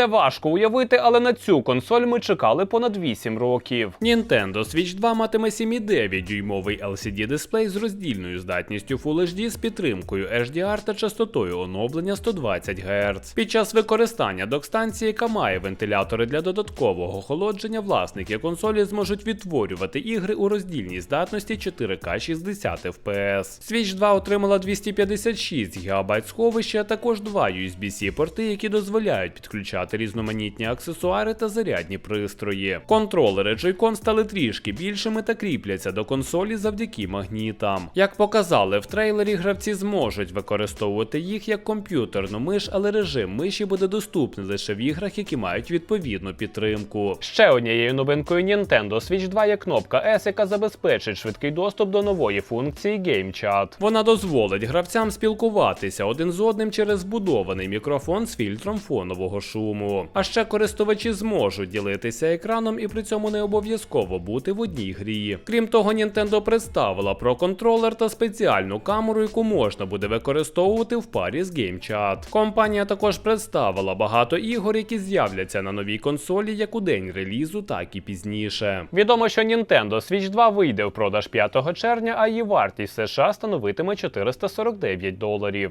Це важко уявити, але на цю консоль ми чекали понад 8 років. Nintendo Switch 2 матиме 7,9 дюймовий LCD дисплей з роздільною здатністю Full HD з підтримкою HDR та частотою оновлення 120 Гц. Під час використання док-станції, яка має вентилятори для додаткового охолодження, власники консолі зможуть відтворювати ігри у роздільній здатності 4К 60 FPS. Switch 2 отримала 256 ГБ сховища, а також два USB-C порти, які дозволяють підключати різноманітні аксесуари та зарядні пристрої. Контролери Joy-Con стали трішки більшими та кріпляться до консолі завдяки магнітам. Як показали в трейлері, гравці зможуть використовувати їх як комп'ютерну миш, але режим миші буде доступний лише в іграх, які мають відповідну підтримку. Ще однією новинкою Nintendo Switch 2 є кнопка S, яка забезпечить швидкий доступ до нової функції Game Chat. Вона дозволить гравцям спілкуватися один з одним через вбудований мікрофон з фільтром фонового шуму. А ще користувачі зможуть ділитися екраном і при цьому не обов'язково бути в одній грі. Крім того, Nintendo представила про контролер та спеціальну камеру, яку можна буде використовувати в парі з Game Chat. Компанія також представила багато ігор, які з'являться на новій консолі як у день релізу, так і пізніше. Відомо, що Nintendo Switch 2 вийде в продаж 5 червня, а її вартість США становитиме 449 доларів.